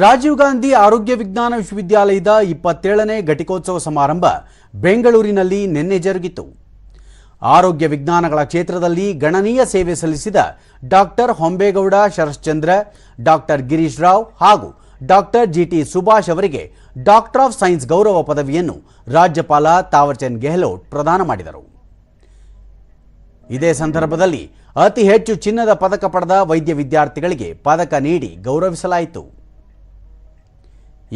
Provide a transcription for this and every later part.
ರಾಜೀವ್ ಗಾಂಧಿ ಆರೋಗ್ಯ ವಿಜ್ಞಾನ ವಿಶ್ವವಿದ್ಯಾಲಯದ ಇಪ್ಪತ್ತೇಳನೇ ಘಟಿಕೋತ್ಸವ ಸಮಾರಂಭ ಬೆಂಗಳೂರಿನಲ್ಲಿ ನಿನ್ನೆ ಜರುಗಿತು. ಆರೋಗ್ಯ ವಿಜ್ಞಾನಗಳ ಕ್ಷೇತ್ರದಲ್ಲಿ ಗಣನೀಯ ಸೇವೆ ಸಲ್ಲಿಸಿದ ಡಾಕ್ಟರ್ ಹೊಂಬೇಗೌಡ, ಶರಶ್ಚಂದ್ರ, ಡಾಕ್ಟರ್ ಗಿರೀಶ್ ರಾವ್ ಹಾಗೂ ಡಾಕ್ಟರ್ ಜಿಟಿ ಸುಭಾಷ್ ಅವರಿಗೆ ಡಾಕ್ಟರ್ ಆಫ್ ಸೈನ್ಸ್ ಗೌರವ ಪದವಿಯನ್ನು ರಾಜ್ಯಪಾಲ ತಾವರ್ಚಂದ್ ಗೆಹ್ಲೋಟ್ ಪ್ರದಾನ ಮಾಡಿದರು. ಇದೇ ಸಂದರ್ಭದಲ್ಲಿ ಅತಿ ಹೆಚ್ಚು ಚಿನ್ನದ ಪದಕ ಪಡೆದ ವೈದ್ಯ ವಿದ್ಯಾರ್ಥಿಗಳಿಗೆ ಪದಕ ನೀಡಿ ಗೌರವಿಸಲಾಯಿತು.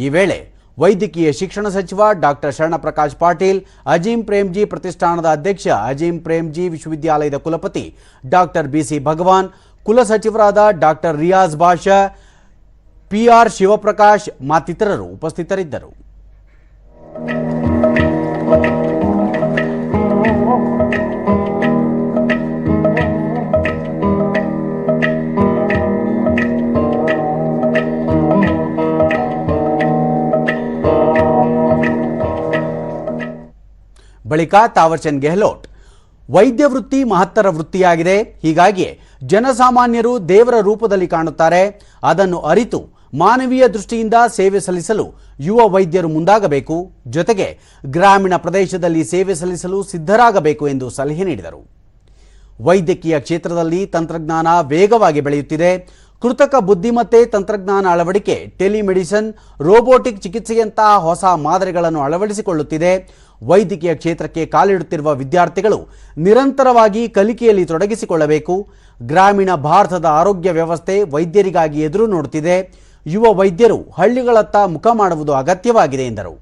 ಈ ವೇಳೆ ವೈದ್ಯಕೀಯ ಶಿಕ್ಷಣ ಸಚಿವ ಡಾಕ್ಟರ್ ಶರಣಪ್ರಕಾಶ್ ಪಾಟೀಲ್, ಅಜೀಂ ಪ್ರೇಮ್ಜಿ ಪ್ರತಿಷ್ಠಾನದ ಅಧ್ಯಕ್ಷ, ಅಜೀಂ ಪ್ರೇಮ್ಜಿ ವಿಶ್ವವಿದ್ಯಾಲಯದ ಕುಲಪತಿ ಡಾಕ್ಟರ್ ಬಿಸಿ ಭಗವಾನ್ ಕುಲಸಚಿವರಾದ ಡಾಕ್ಟರ್ ರಿಯಾಜ್ ಬಾಷಾ ಪಿಆರ್ ಶಿವಪ್ರಕಾಶ್ ಮತ್ತಿತರರು ಉಪಸ್ಥಿತರಿದ್ದರು. ಬಳಿಕ ತಾವರ್ಚಂದ್ ಗೆಹ್ಲೋಟ್. ವೈದ್ಯ ವೃತ್ತಿ ಮಹತ್ತರ ವೃತ್ತಿಯಾಗಿದೆ. ಹೀಗಾಗಿ ಜನಸಾಮಾನ್ಯರು ದೇವರ ರೂಪದಲ್ಲಿ ಕಾಣುತ್ತಾರೆ. ಅದನ್ನು ಅರಿತು ಮಾನವೀಯ ದೃಷ್ಟಿಯಿಂದ ಸೇವೆ ಸಲ್ಲಿಸಲು ಯುವ ವೈದ್ಯರು ಮುಂದಾಗಬೇಕು. ಜೊತೆಗೆ ಗ್ರಾಮೀಣ ಪ್ರದೇಶದಲ್ಲಿ ಸೇವೆ ಸಲ್ಲಿಸಲು ಸಿದ್ಧರಾಗಬೇಕು ಎಂದು ಸಲಹೆ ನೀಡಿದರು. ವೈದ್ಯಕೀಯ ಕ್ಷೇತ್ರದಲ್ಲಿ ತಂತ್ರಜ್ಞಾನ ವೇಗವಾಗಿ ಬೆಳೆಯುತ್ತಿದೆ. ಕೃತಕ ಬುದ್ಧಿಮತ್ತೆ ತಂತ್ರಜ್ಞಾನ ಅಳವಡಿಕೆ, ಟೆಲಿಮೆಡಿಸನ್, ರೋಬೋಟಿಕ್ ಚಿಕಿತ್ಸೆಯಂತಹ ಹೊಸ ಮಾದರಿಗಳನ್ನು ಅಳವಡಿಸಿಕೊಳ್ಳುತ್ತಿದೆ. ವೈದ್ಯಕೀಯ ಕ್ಷೇತ್ರಕ್ಕೆ ಕಾಲಿಡುತ್ತಿರುವ ವಿದ್ಯಾರ್ಥಿಗಳು ನಿರಂತರವಾಗಿ ಕಲಿಕೆಯಲ್ಲಿ ತೊಡಗಿಸಿಕೊಳ್ಳಬೇಕು. ಗ್ರಾಮೀಣ ಭಾರತದ ಆರೋಗ್ಯ ವ್ಯವಸ್ಥೆ ವೈದ್ಯರಿಗಾಗಿ ಎದುರು ನೋಡುತ್ತಿದೆ. ಯುವ ವೈದ್ಯರು ಹಳ್ಳಿಗಳತ್ತ ಮುಖ ಮಾಡುವುದು ಅಗತ್ಯವಾಗಿದೆ ಎಂದರು.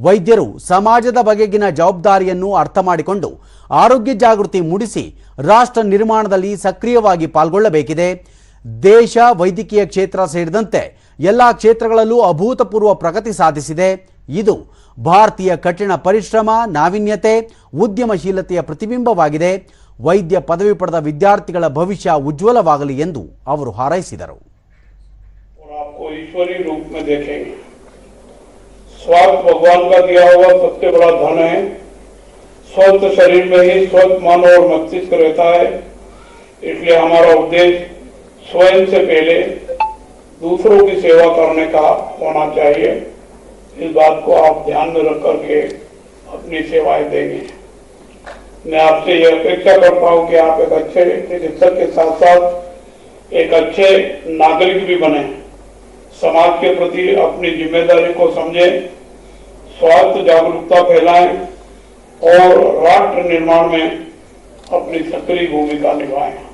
ವೈದ್ಯರು ಸಮಾಜದ ಬಗೆಗಿನ ಜವಾಬ್ದಾರಿಯನ್ನು ಅರ್ಥ ಮಾಡಿಕೊಂಡು ಆರೋಗ್ಯ ಜಾಗೃತಿ ಮೂಡಿಸಿ ರಾಷ್ಟ್ರ ನಿರ್ಮಾಣದಲ್ಲಿ ಸಕ್ರಿಯವಾಗಿ ಪಾಲ್ಗೊಳ್ಳಬೇಕಿದೆ. ದೇಶ ವೈದ್ಯಕೀಯ ಕ್ಷೇತ್ರ ಸೇರಿದಂತೆ ಎಲ್ಲ ಕ್ಷೇತ್ರಗಳಲ್ಲೂ ಅಭೂತಪೂರ್ವ ಪ್ರಗತಿ ಸಾಧಿಸಿದೆ ಇದು ಭಾರತೀಯ ಕಠಿಣ ಪರಿಶ್ರಮ ನಾವೀನ್ಯತೆ ಉದ್ಯಮಶೀಲತೆಯ ಪ್ರತಿಬಿಂಬವಾಗಿದೆ ವೈದ್ಯ ಪದವಿ ಪಡೆದ ವಿದ್ಯಾರ್ಥಿಗಳ ಭವಿಷ್ಯ ಉಜ್ವಲವಾಗಲಿ ಎಂದು ಅವರು ಹಾರೈಸಿದರು और आपको ईश्वरी रूप में देखेंगे स्वास्थ्य भगवान का दिया हुआ सबसे बड़ा धन है स्वस्थ शरीर में ही स्वस्थ मन और मस्तिष्क रहता है इसलिए हमारा उद्देश्य स्वयं से पहले दूसरों की सेवा करने का होना चाहिए। इस बात को आप ध्यान में रख करके अपनी सेवाएँ देंगे। मैं आपसे यह अपेक्षा करता हूँ कि आप एक अच्छे चिकित्सक के साथ साथ एक अच्छे नागरिक भी बने। समाज के प्रति अपनी ज़िम्मेदारी को समझें, स्वास्थ्य जागरूकता फैलाएँ और राष्ट्र निर्माण में अपनी सक्रिय भूमिका निभाएँ।